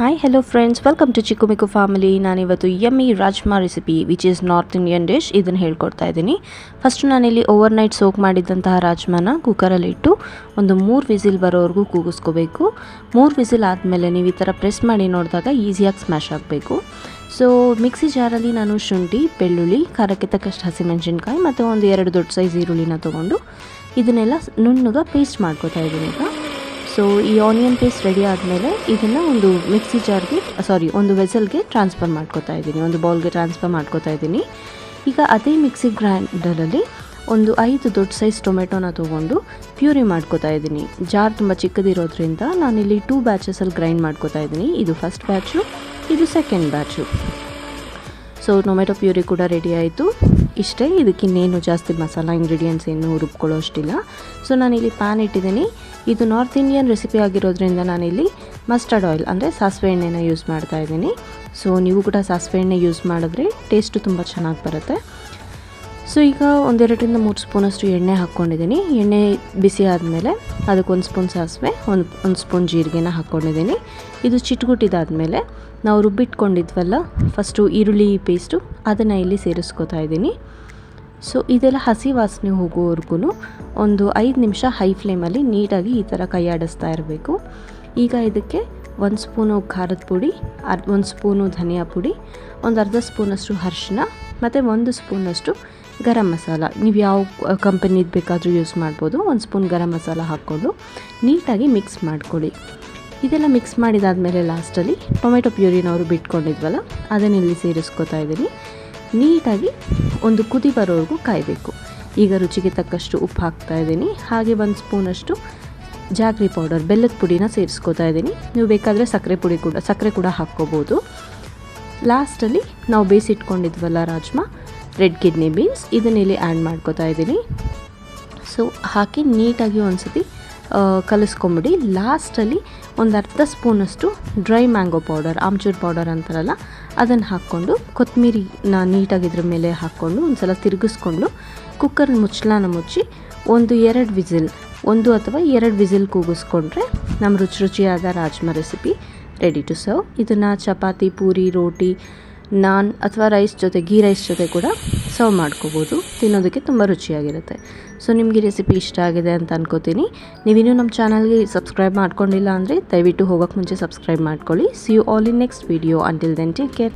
Hi hello friends welcome to Chikkumiku family ನಾನಿವತ್ತು yummy rajma recipe which is north Indian dish ಇದನ್ನು ಹೇಳ್ಕೊಡ್ತಾ ಇದ್ದೀನಿ. First ನಾನಿಲ್ಲಿ overnight soak ಮಾಡಿದ್ದಂತಹ ರಾಜ್ಮಾನ ಕುಕ್ಕರಲ್ಲಿ ಇಟ್ಟು ಒಂದು ಮೂರು ವಿಸಿಲ್ ಬರೋವರೆಗೂ ಕೂಗಿಸ್ಕೋಬೇಕು. ಮೂರು ವಿಸಿಲ್ ಆದಮೇಲೆ ನೀವು ಈ ಥರ ಪ್ರೆಸ್ ಮಾಡಿ ನೋಡಿದಾಗ ಈಸಿಯಾಗಿ ಸ್ಮ್ಯಾಶ್ ಆಗಬೇಕು. ಸೊ ಮಿಕ್ಸಿ ಜಾರಲ್ಲಿ ನಾನು ಶುಂಠಿ, ಬೆಳ್ಳುಳ್ಳಿ, ಖಾರಕ್ಕೆ ತಕ್ಕಷ್ಟು ಹಸಿಮೆಣಸಿನ್ಕಾಯಿ ಮತ್ತು ಒಂದು ಎರಡು ದೊಡ್ಡ ಸೈಜ್ ಈರುಳ್ಳಿನ ತೊಗೊಂಡು ಇದನ್ನೆಲ್ಲ ನುಣ್ಣಗೆ ಪೇಸ್ಟ್ ಮಾಡ್ಕೋತಾ ಇದ್ದೀನಿ ಈಗ. ಸೊ ಈ ಆನಿಯನ್ ಪೇಸ್ಟ್ ರೆಡಿ ಆದಮೇಲೆ ಇದನ್ನು ಒಂದು ಮಿಕ್ಸಿ ಜಾರ್ಗೆ ಸಾರಿ ಒಂದು ವೆಸಲ್ಗೆ ಟ್ರಾನ್ಸ್ಫರ್ ಮಾಡ್ಕೋತಾ ಇದ್ದೀನಿ. ಒಂದು ಬೌಲ್ಗೆ ಟ್ರಾನ್ಸ್ಫರ್ ಮಾಡ್ಕೋತಾ ಇದ್ದೀನಿ. ಈಗ ಅದೇ ಮಿಕ್ಸಿ ಗ್ರೈಂಡರಲ್ಲಿ ಒಂದು ಐದು ದೊಡ್ಡ ಸೈಜ್ ಟೊಮೆಟೊನ ತೊಗೊಂಡು ಪ್ಯೂರಿ ಮಾಡ್ಕೋತಾ ಇದ್ದೀನಿ. ಜಾರ್ ತುಂಬ ಚಿಕ್ಕದಿರೋದ್ರಿಂದ ನಾನಿಲ್ಲಿ ಟೂ ಬ್ಯಾಚಸಲ್ಲಿ ಗ್ರೈಂಡ್ ಮಾಡ್ಕೋತಾ ಇದ್ದೀನಿ. ಇದು ಫಸ್ಟ್ ಬ್ಯಾಚು ಇದು second batch so tomato puree ಕೂಡ ರೆಡಿ ಆಯಿತು. ಇಷ್ಟೇ. ಇದಕ್ಕೆ ಇನ್ನೇನು ಜಾಸ್ತಿ ಮಸಾಲ ಇಂಗ್ರೀಡಿಯೆಂಟ್ಸ್ ಏನು ರುಬ್ಕೊಳ್ಳೋ ಅಷ್ಟಿಲ್ಲ. ಸೊ ನಾನಿಲ್ಲಿ ಪ್ಯಾನ್ ಇಟ್ಟಿದ್ದೀನಿ. ಇದು ನಾರ್ತ್ ಇಂಡಿಯನ್ ರೆಸಿಪಿ ಆಗಿರೋದ್ರಿಂದ ನಾನಿಲ್ಲಿ ಮಸ್ಟರ್ಡ್ ಆಯಿಲ್ ಅಂದರೆ ಸಾಸಿವೆ ಎಣ್ಣೆನ ಯೂಸ್ ಮಾಡ್ತಾ ಇದ್ದೀನಿ. ಸೊ ನೀವು ಕೂಡ ಸಾಸಿವೆ ಎಣ್ಣೆ ಯೂಸ್ ಮಾಡಿದ್ರೆ ಟೇಸ್ಟು ತುಂಬ ಚೆನ್ನಾಗಿ ಬರುತ್ತೆ. ಸೊ ಈಗ ಒಂದೆರಡರಿಂದ ಮೂರು ಸ್ಪೂನಷ್ಟು ಎಣ್ಣೆ ಹಾಕ್ಕೊಂಡಿದ್ದೀನಿ. ಎಣ್ಣೆ ಬಿಸಿ ಆದಮೇಲೆ ಅದಕ್ಕೊಂದು ಸ್ಪೂನ್ ಸಾಸಿವೆ, ಒಂದು ಒಂದು ಸ್ಪೂನ್ ಜೀರಿಗೆನ ಹಾಕ್ಕೊಂಡಿದ್ದೀನಿ. ಇದು ಚಿಟ್ಗುಟ್ಟಿದಾದಮೇಲೆ ನಾವು ರುಬ್ಬಿಟ್ಕೊಂಡಿದ್ವಲ್ಲ ಫಸ್ಟು ಈರುಳ್ಳಿ ಪೇಸ್ಟು ಅದನ್ನು ಇಲ್ಲಿ ಸೇರಿಸ್ಕೊತಾ ಇದ್ದೀನಿ. ಸೊ ಇದೆಲ್ಲ ಹಸಿ ವಾಸನೆ ಹೋಗೋವರೆಗೂ ಒಂದು ಐದು ನಿಮಿಷ ಹೈ ಫ್ಲೇಮಲ್ಲಿ ನೀಟಾಗಿ ಈ ಥರ ಕೈಯಾಡಿಸ್ತಾ ಇರಬೇಕು. ಈಗ ಇದಕ್ಕೆ ಒಂದು ಸ್ಪೂನು ಖಾರದ ಪುಡಿ ಅರ್ ಒಂದು ಸ್ಪೂನು ಧನಿಯಾ ಪುಡಿ, ಒಂದು ಅರ್ಧ ಸ್ಪೂನಷ್ಟು ಅರಿಶಿನ ಮತ್ತು ಒಂದು ಸ್ಪೂನಷ್ಟು ಗರಂ ಮಸಾಲ, ನೀವು ಯಾವ ಕಂಪನಿದು ಬೇಕಾದರೂ ಯೂಸ್ ಮಾಡ್ಬೋದು. ಒಂದು ಸ್ಪೂನ್ ಗರಂ ಮಸಾಲ ಹಾಕ್ಕೊಂಡು ನೀಟಾಗಿ ಮಿಕ್ಸ್ ಮಾಡ್ಕೊಳ್ಳಿ. ಇದೆಲ್ಲ ಮಿಕ್ಸ್ ಮಾಡಿದಾದಮೇಲೆ ಲಾಸ್ಟಲ್ಲಿ ಟೊಮೆಟೊ ಪ್ಯೂರಿನವರು ಬಿಟ್ಕೊಂಡಿದ್ವಲ್ಲ, ಅದನ್ನ ಇಲ್ಲಿ ಸೇರಿಸ್ಕೊತಾ ಇದ್ದೀನಿ. ನೀಟಾಗಿ ಒಂದು ಕುದಿ ಬರೋವರೆಗೂ ಕಾಯಬೇಕು. ಈಗ ರುಚಿಗೆ ತಕ್ಕಷ್ಟು ಉಪ್ಪು ಹಾಕ್ತಾ ಇದ್ದೀನಿ. ಹಾಗೆ ಒಂದು ಸ್ಪೂನಷ್ಟು ಜಾಗ್ರಿ ಪೌಡರ್ ಬೆಲ್ಲದ ಪುಡಿನ ಸೇರಿಸ್ಕೊತಾ ಇದ್ದೀನಿ. ನೀವು ಬೇಕಾದರೆ ಸಕ್ಕರೆ ಪುಡಿ ಕೂಡ, ಸಕ್ಕರೆ ಕೂಡ ಹಾಕ್ಕೋಬೋದು. ಲಾಸ್ಟಲ್ಲಿ ನಾವು ಬೇಯಿಸಿಟ್ಕೊಂಡಿದ್ವಲ್ಲ ರಾಜ್ಮಾ ರೆಡ್ ಕಿಡ್ನಿ ಬೀನ್ಸ್ ಇದನ್ನಿಲ್ಲಿ ಆ್ಯಡ್ ಮಾಡ್ಕೋತಾ ಇದ್ದೀನಿ. ಸೊ ಹಾಕಿ ನೀಟಾಗಿ ಒಂದು ಸತಿ ಕಲಿಸ್ಕೊಂಬಿಡಿ. ಲಾಸ್ಟಲ್ಲಿ ಒಂದು ಅರ್ಧ ಸ್ಪೂನಷ್ಟು dry mango powder, amchur powder ಅಂತಾರಲ್ಲ, ಅದನ್ನು ಹಾಕ್ಕೊಂಡು ಕೊತ್ತಂಬರಿನ ನೀಟಾಗಿ ಇದ್ರ ಮೇಲೆ ಹಾಕ್ಕೊಂಡು ಒಂದು ಸಲ ತಿರುಗಿಸ್ಕೊಂಡು, ಕುಕ್ಕರ್ ಮುಚ್ಚಳನ ಮುಚ್ಚಿ, ಒಂದು ಎರಡು ವಿಸಿಲ್, ಒಂದು ಅಥವಾ ಎರಡು ವಿಸಿಲ್ ಕೂಗಿಸ್ಕೊಂಡ್ರೆ ನಮ್ಮ ರುಚಿ ರುಚಿಯಾದ rajma recipe ready to serve. ಇದನ್ನು ಚಪಾತಿ, ಪೂರಿ, ರೋಟಿ ನಾನ್ ಅಥವಾ ರೈಸ್ ಜೊತೆ ಗೀ ರೈಸ್ ಜೊತೆ ಕೂಡ ಸರ್ವ್ ಮಾಡ್ಕೋಬೋದು. ತಿನ್ನೋದಕ್ಕೆ ತುಂಬ ರುಚಿಯಾಗಿರುತ್ತೆ. ಸೊ ನಿಮಗೆ ರೆಸಿಪಿ ಇಷ್ಟ ಆಗಿದೆ ಅಂತ ಅನ್ಕೋತೀನಿ. ನೀವಿನ್ನೂ ನಮ್ಮ ಚಾನಲ್ಗೆ ಸಬ್ಸ್ಕ್ರೈಬ್ ಮಾಡ್ಕೊಂಡಿಲ್ಲ ಅಂದರೆ ದಯವಿಟ್ಟು ಹೋಗೋಕ್ಕೆ ಮುಂಚೆ ಸಬ್ಸ್ಕ್ರೈಬ್ ಮಾಡ್ಕೊಳ್ಳಿ. See you all in next video until then take care